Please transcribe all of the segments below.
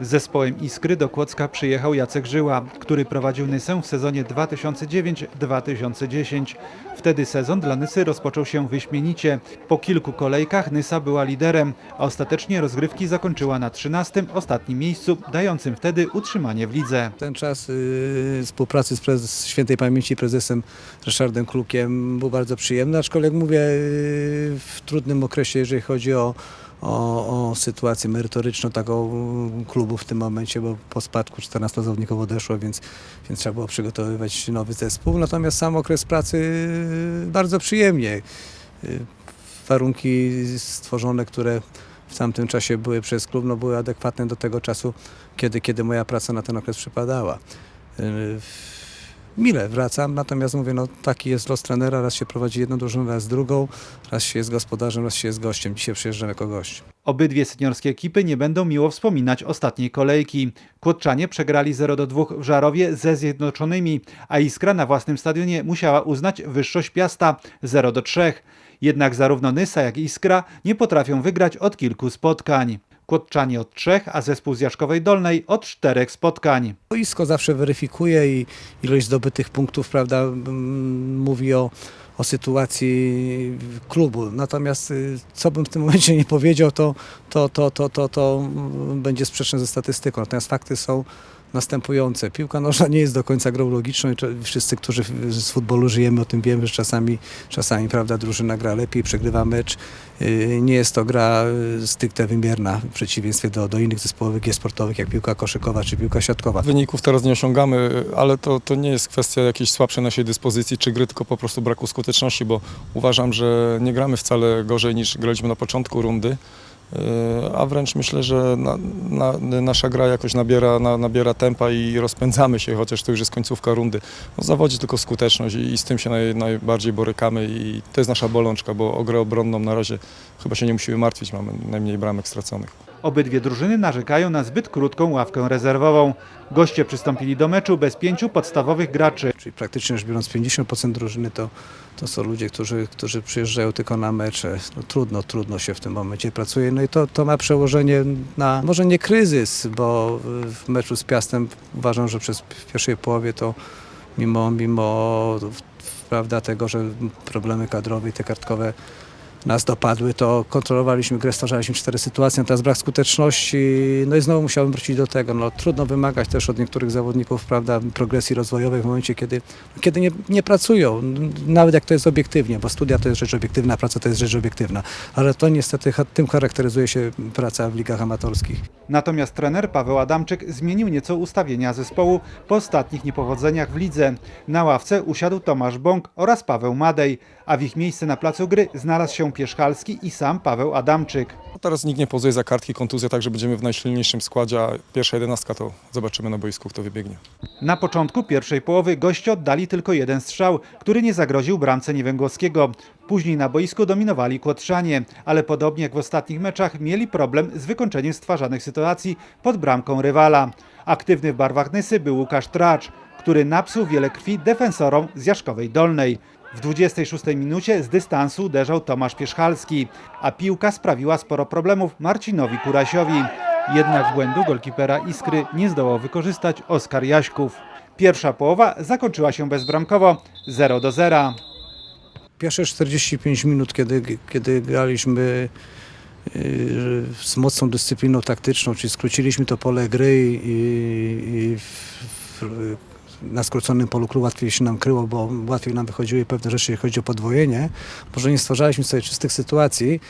Z zespołem Iskry do Kłodzka przyjechał Jacek Żyła, który prowadził Nysę w sezonie 2009-2010. Wtedy sezon dla Nysy rozpoczął się wyśmienicie. Po kilku kolejkach Nysa była liderem, a ostatecznie rozgrywki zakończyła na 13 ostatnim miejscu, dającym wtedy utrzymanie w lidze. Ten czas y, współpracy z prezes, świętej pamięci prezesem Ryszardem Klukiem był bardzo przyjemny, aczkolwiek mówię y, w trudnym okresie, jeżeli chodzi o, o, o sytuację merytoryczną taką y, klubu w tym momencie, bo po spadku 14 zawodników odeszło, więc, więc trzeba było przygotowywać nowy zespół. Natomiast sam okres pracy y, bardzo przyjemnie. Y, Warunki stworzone, które w tamtym czasie były przez klub, no były adekwatne do tego czasu, kiedy, kiedy moja praca na ten okres przypadała. Mile wracam, natomiast mówię, no taki jest los trenera, raz się prowadzi jedną drużynę, raz drugą, raz się jest gospodarzem, raz się jest gościem. Dzisiaj przyjeżdżam jako gość. Obydwie seniorskie ekipy nie będą miło wspominać ostatniej kolejki. Kłodczanie przegrali 0 do 2 w Żarowie ze Zjednoczonymi, a Iskra na własnym stadionie musiała uznać wyższość Piasta 0 do 3. Jednak zarówno Nysa jak i Iskra nie potrafią wygrać od kilku spotkań. Kłodczanie od trzech, a zespół z Jaszkowej Dolnej od czterech spotkań. Boisko zawsze weryfikuje i ilość zdobytych punktów, prawda, mówi o, o sytuacji klubu. Natomiast y, co bym w tym momencie nie powiedział, to, to, to, to, to, to będzie sprzeczne ze statystyką. Natomiast fakty są następujące. Piłka nożna nie jest do końca grą logiczną i wszyscy, którzy z futbolu żyjemy, o tym wiemy, że czasami, czasami prawda, drużyna gra lepiej, przegrywa mecz. Y, Nie jest to gra y, stricte wymierna w przeciwieństwie do, do innych zespołowych gier sportowych, jak piłka koszykowa czy piłka siatkowa. Wyników teraz nie osiągamy, ale to, to nie jest kwestia jakiejś słabszej naszej dyspozycji czy gry, tylko po prostu braku skuteczności, bo uważam, że nie gramy wcale gorzej niż graliśmy na początku rundy. A wręcz myślę, że na, na, nasza gra jakoś nabiera, na, nabiera tempa i rozpędzamy się, chociaż to już jest końcówka rundy. No, zawodzi tylko skuteczność i, i z tym się naj, najbardziej borykamy i to jest nasza bolączka, bo o grę obronną na razie chyba się nie musimy martwić, mamy najmniej bramek straconych. Obydwie drużyny narzekają na zbyt krótką ławkę rezerwową. Goście przystąpili do meczu bez pięciu podstawowych graczy. Czyli praktycznie rzecz biorąc 50% drużyny to, to są ludzie, którzy, którzy przyjeżdżają tylko na mecze. No, trudno, trudno się w tym momencie pracuje. No i to, to ma przełożenie na może nie kryzys, bo w meczu z Piastem uważam, że przez pierwszej połowie to mimo, mimo prawda, tego, że problemy kadrowe i te kartkowe nas dopadły, to kontrolowaliśmy grę, stwarzaliśmy cztery sytuacje, natomiast brak skuteczności, no i znowu musiałbym wrócić do tego. No, trudno wymagać też od niektórych zawodników prawda, progresji rozwojowej w momencie, kiedy, kiedy nie, nie pracują, nawet jak to jest obiektywnie, bo studia to jest rzecz obiektywna, praca to jest rzecz obiektywna, ale to niestety tym charakteryzuje się praca w ligach amatorskich. Natomiast trener Paweł Adamczyk zmienił nieco ustawienia zespołu po ostatnich niepowodzeniach w lidze. Na ławce usiadł Tomasz Bąk oraz Paweł Madej, a w ich miejsce na placu gry znalazł się Pierzchalski i sam Paweł Adamczyk. No Teraz nikt nie pozuje za kartki, kontuzje, także będziemy w najsilniejszym składzie, a pierwsza jedenastka to zobaczymy na boisku, kto wybiegnie. Na początku pierwszej połowy goście oddali tylko jeden strzał, który nie zagroził bramce Niewęgłowskiego. Później na boisku dominowali Kłotrzanie, ale podobnie jak w ostatnich meczach mieli problem z wykończeniem stwarzanych sytuacji pod bramką rywala. Aktywny w barwach Nysy był Łukasz Tracz, który napsuł wiele krwi defensorom z Jaszkowej Dolnej. W 26 minucie z dystansu uderzał Tomasz Pierzchalski, a piłka sprawiła sporo problemów Marcinowi Kurasiowi. Jednak błędu golkipera Iskry nie zdołał wykorzystać Oskar Jaśków. Pierwsza połowa zakończyła się bezbramkowo 0 do 0. Pierwsze 45 minut, kiedy, kiedy graliśmy yy, z mocną dyscypliną taktyczną, czyli skróciliśmy to pole gry i, i w, w, na skróconym polu gry łatwiej się nam kryło, bo łatwiej nam wychodziły pewne rzeczy, jeśli chodzi o podwojenie. Może nie stwarzaliśmy sobie czystych sytuacji,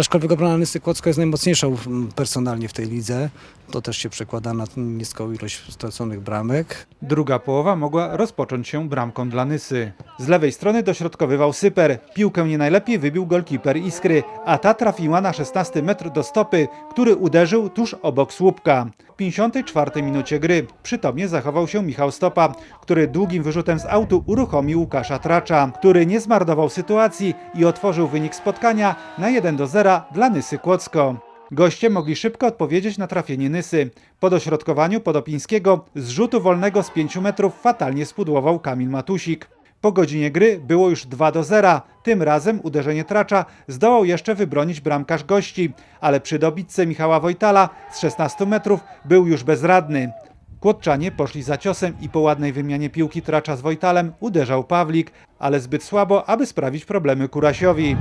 aczkolwiek obrona Nysy Kłodzko jest najmocniejsza mm, personalnie w tej lidze. To też się przekłada na niską ilość straconych bramek. Druga połowa mogła rozpocząć się bramką dla Nysy. Z lewej strony dośrodkowywał Syper. Piłkę nie najlepiej wybił golkiper Iskry, a ta trafiła na 16 metr do stopy, który uderzył tuż obok słupka. W 54 minucie gry przytomnie zachował się Michał Stopa, który długim wyrzutem z autu uruchomił Łukasza Tracza, który nie zmarnował sytuacji i otworzył wynik spotkania na 1 do 0 dla Nysy Kłodzko. Goście mogli szybko odpowiedzieć na trafienie Nysy. Po dośrodkowaniu Podopińskiego z rzutu wolnego z 5 metrów fatalnie spudłował Kamil Matusik. Po godzinie gry było już 2 do 0. Tym razem uderzenie tracza zdołał jeszcze wybronić bramkarz gości, ale przy dobitce Michała Wojtala z 16 metrów był już bezradny. Kłodczanie poszli za ciosem i po ładnej wymianie piłki tracza z Wojtalem uderzał Pawlik, ale zbyt słabo, aby sprawić problemy Kurasiowi.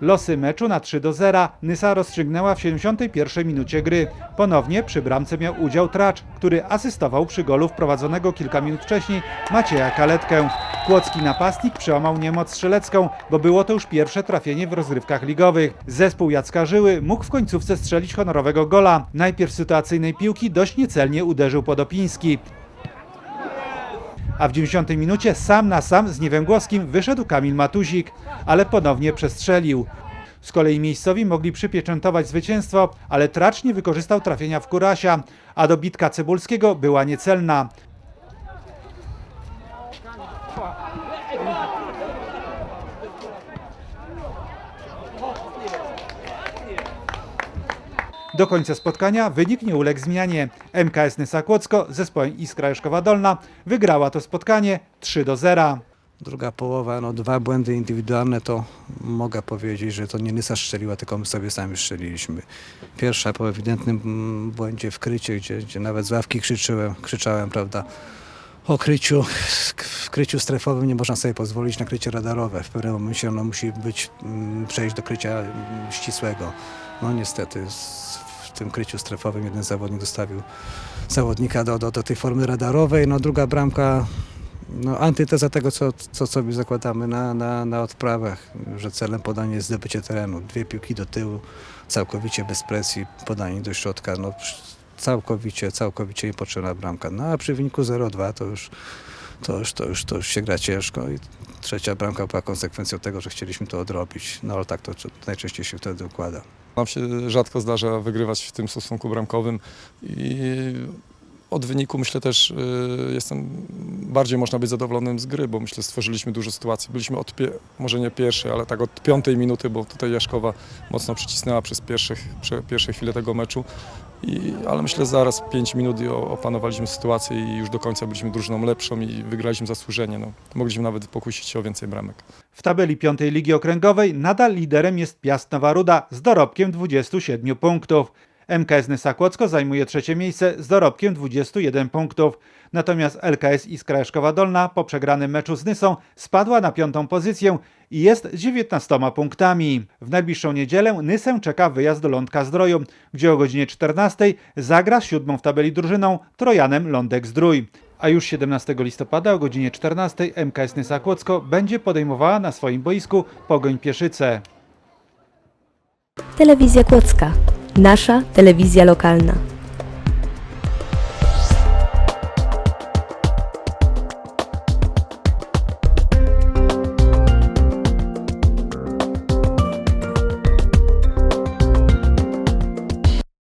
Losy meczu na 3 do 0 Nysa rozstrzygnęła w 71 minucie gry. Ponownie przy bramce miał udział Tracz, który asystował przy golu wprowadzonego kilka minut wcześniej Macieja Kaletkę. Kłodzki napastnik przełamał niemoc strzelecką, bo było to już pierwsze trafienie w rozgrywkach ligowych. Zespół Jacka Żyły mógł w końcówce strzelić honorowego gola. Najpierw sytuacyjnej piłki dość niecelnie uderzył Podopiński. A w 90 minucie sam na sam z Niewęgłowskim wyszedł Kamil Matuzik, ale ponownie przestrzelił. Z kolei miejscowi mogli przypieczętować zwycięstwo, ale Tracz nie wykorzystał trafienia w Kurasia, a dobitka Cebulskiego była niecelna. Do końca spotkania wynik nie uległ zmianie. MKS Nysa Kłodzko z zespołem Iskra Jeszkowa Dolna wygrała to spotkanie 3 do 0. Druga połowa, no dwa błędy indywidualne, to mogę powiedzieć, że to nie Nysa strzeliła, tylko my sobie sami strzeliliśmy. Pierwsza po ewidentnym mm, błędzie w kryciu, gdzie, gdzie nawet z ławki krzyczyłem, krzyczałem, prawda, o kryciu. W kryciu strefowym nie można sobie pozwolić na krycie radarowe. W pewnym momencie ono musi być, mm, przejść do krycia mm, ścisłego. No niestety tym kryciu strefowym jeden zawodnik dostawił zawodnika do, do, do tej formy radarowej. No druga bramka no, antyteza tego, co, co sobie zakładamy na, na, na odprawach, że celem podania jest zdobycie terenu. Dwie piłki do tyłu, całkowicie bez presji, podanie do środka. No, całkowicie, całkowicie niepotrzebna bramka. No a przy wyniku 0-2 to już, to, już, to, już, to już się gra ciężko i trzecia bramka była konsekwencją tego, że chcieliśmy to odrobić. No ale tak to najczęściej się wtedy układa. Nam się rzadko zdarza wygrywać w tym stosunku bramkowym i od wyniku myślę też y, jestem bardziej można być zadowolonym z gry, bo myślę stworzyliśmy dużo sytuacji. Byliśmy od może nie pierwszej, ale tak od piątej minuty, bo tutaj Jaszkowa mocno przycisnęła przez pierwszych, prze, pierwsze chwile tego meczu. I, ale myślę zaraz 5 minut i opanowaliśmy sytuację i już do końca byliśmy drużyną lepszą i wygraliśmy zasłużenie. No, mogliśmy nawet pokusić się o więcej bramek. W tabeli piątej Ligi Okręgowej nadal liderem jest Piast Nowa Ruda z dorobkiem 27 punktów. MKS Nysa Kłodzko zajmuje trzecie miejsce z dorobkiem 21 punktów. Natomiast LKS Iskra Jeszkowa Dolna po przegranym meczu z Nysą spadła na piątą pozycję i jest z 19 punktami. W najbliższą niedzielę Nysę czeka wyjazd do Lądka Zdroju, gdzie o godzinie 14 zagra z siódmą w tabeli drużyną Trojanem Lądek Zdrój. A już 17 listopada o godzinie 14 MKS Nysa Kłodzko będzie podejmowała na swoim boisku Pogoń Pieszyce. Telewizja Kłodzka. Nasza telewizja lokalna.